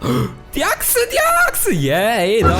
Diaksy, diaksy! Jej, no.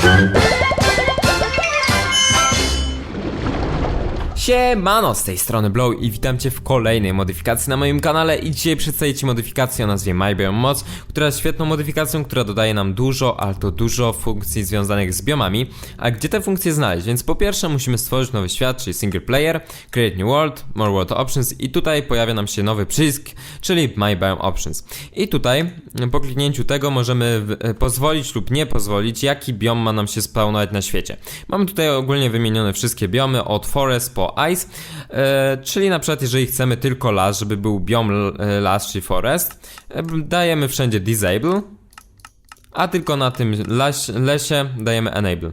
Siemano, z tej strony Blow i witam cię w kolejnej modyfikacji na moim kanale i dzisiaj przedstawię ci modyfikację o nazwie My Biome Moc, która jest świetną modyfikacją, która dodaje nam dużo, ale to dużo funkcji związanych z biomami. A gdzie te funkcje znaleźć? Więc po pierwsze musimy stworzyć nowy świat, czyli single player, create new world, more world options i tutaj pojawia nam się nowy przycisk, czyli My Biome Options. I tutaj po kliknięciu tego możemy e, pozwolić lub nie pozwolić, jaki biom ma nam się spawnować na świecie. Mamy tutaj ogólnie wymienione wszystkie biomy, od forest po ice, e, czyli na przykład jeżeli chcemy tylko las, żeby był biom e, las, czyli forest, e, dajemy wszędzie disable, a tylko na tym lesie dajemy enable.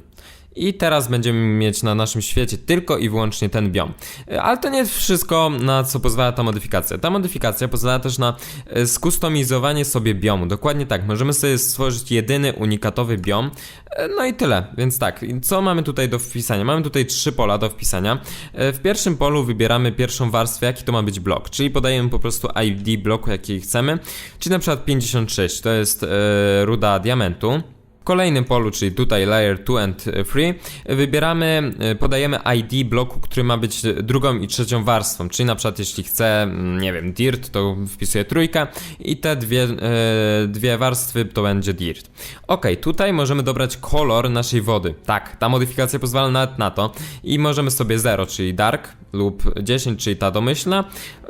I teraz będziemy mieć na naszym świecie tylko i wyłącznie ten biom. Ale to nie jest wszystko, na co pozwala ta modyfikacja. Ta modyfikacja pozwala też na e, skustomizowanie sobie biomu. Dokładnie tak, możemy sobie stworzyć jedyny, unikatowy biom. E, No i tyle. Więc tak, co mamy tutaj do wpisania? Mamy tutaj trzy pola do wpisania. E, W pierwszym polu wybieramy pierwszą warstwę, jaki to ma być blok, czyli podajemy po prostu ID bloku, jaki chcemy. Czyli na przykład 56, to jest ruda diamentu. W kolejnym polu, czyli tutaj layer 2 and 3, wybieramy, y, podajemy ID bloku, który ma być drugą i trzecią warstwą, czyli na przykład jeśli chcę, mm, nie wiem, dirt, to wpisuję trójkę i te dwie, y, dwie warstwy to będzie dirt. Ok, tutaj możemy dobrać kolor naszej wody. Tak, ta modyfikacja pozwala nawet na to i możemy sobie 0, czyli dark lub 10, czyli ta domyślna.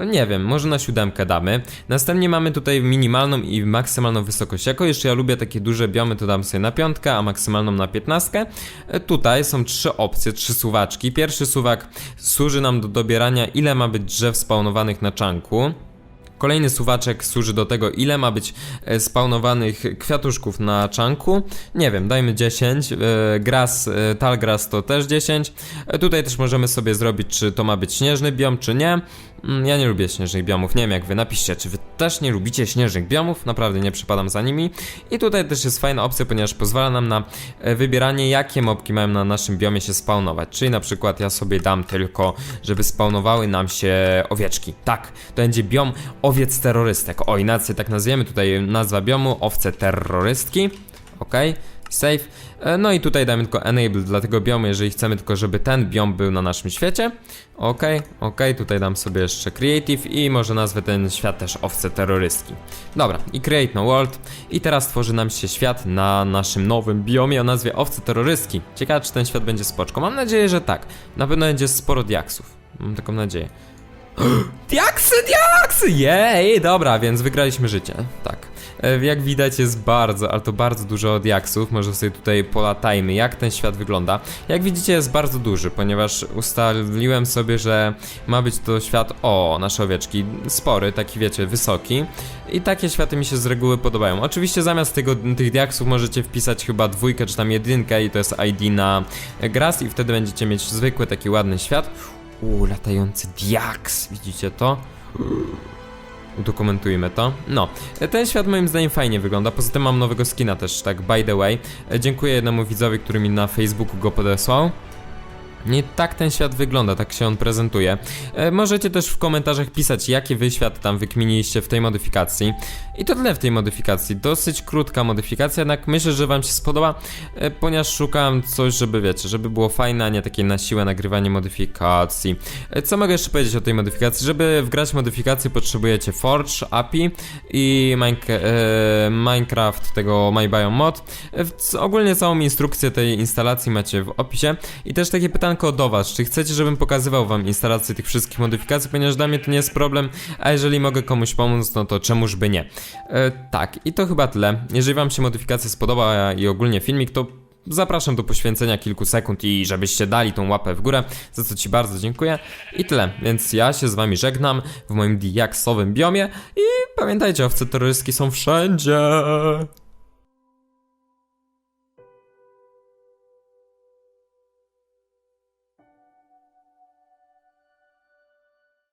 Nie wiem, może na siódemkę damy. Następnie mamy tutaj minimalną i maksymalną wysokość. Jako jeszcze ja lubię takie duże biomy, to dam sobie na piątkę, a maksymalną na 15. E, Tutaj są trzy opcje, trzy suwaczki. Pierwszy suwak służy nam do dobierania ile ma być drzew spawnowanych na czanku. Kolejny suwaczek służy do tego, ile ma być e, spawnowanych kwiatuszków na czanku. Nie wiem, dajmy 10. E, Gras, talgras to też 10. E, Tutaj też możemy sobie zrobić, czy to ma być śnieżny biom, czy nie. Mm, Ja nie lubię śnieżnych biomów, nie wiem jak wy, napiszcie, czy wy też nie lubicie śnieżnych biomów, naprawdę nie przypadam za nimi. I tutaj też jest fajna opcja, ponieważ pozwala nam na e, wybieranie, jakie mobki mają na naszym biomie się spawnować. Czyli na przykład ja sobie dam tylko, żeby spawnowały nam się owieczki. Tak, to będzie biom owiec terrorystek. O, inaczej tak nazwiemy, tutaj nazwa biomu, owce terrorystki. Ok, save. E, No i tutaj damy tylko enable dla tego biomu, jeżeli chcemy tylko, żeby ten biom był na naszym świecie. Ok, ok, tutaj dam sobie jeszcze creative i może nazwę ten świat też owce terrorystki. Dobra, i create no world. I teraz tworzy nam się świat na naszym nowym biomie o nazwie owce terrorystki. Ciekawe, czy ten świat będzie spoczko. Mam nadzieję, że tak. Na pewno będzie sporo diaksów. Mam taką nadzieję. Diaksy, diaksy! Jej, dobra, więc wygraliśmy życie. Tak. E, Jak widać jest bardzo, ale to bardzo dużo diaksów. Może sobie tutaj polatajmy, jak ten świat wygląda. Jak widzicie jest bardzo duży, ponieważ ustaliłem sobie, że ma być to świat, o, nasze owieczki, spory, taki wiecie, wysoki. I takie światy mi się z reguły podobają. Oczywiście zamiast tego, tych diaksów możecie wpisać chyba dwójkę czy tam jedynkę i to jest ID na gras i wtedy będziecie mieć zwykły taki ładny świat. Uuu, latający diaks, widzicie to? Udokumentujmy to. No, ten świat moim zdaniem fajnie wygląda. Poza tym mam nowego skina też, tak by the way. E, Dziękuję jednemu widzowi, który mi na Facebooku go podesłał. Nie tak ten świat wygląda, tak się on prezentuje. E, możecie też w komentarzach pisać, jakie wy światy tam wykminiliście w tej modyfikacji. I to tyle w tej modyfikacji. Dosyć krótka modyfikacja, jednak myślę, że wam się spodoba, e, ponieważ szukałem coś, żeby wiecie, żeby było fajne, a nie takie na siłę nagrywanie modyfikacji. E, co mogę jeszcze powiedzieć o tej modyfikacji? Żeby wgrać modyfikację potrzebujecie Forge, API i e, Minecraft tego My Biome Mod. E, ogólnie całą instrukcję tej instalacji macie w opisie. I też takie pytanko do was, czy chcecie, żebym pokazywał wam instalację tych wszystkich modyfikacji, ponieważ dla mnie to nie jest problem, a jeżeli mogę komuś pomóc, no to czemuż by nie. E, tak, i to chyba tyle. Jeżeli wam się modyfikacja spodoba i ogólnie filmik, to Zapraszam do poświęcenia kilku sekund i żebyście dali tą łapę w górę, za co Ci bardzo dziękuję. I tyle, więc ja się z Wami żegnam w moim diaksowym biomie i pamiętajcie, owce terrorystki są wszędzie.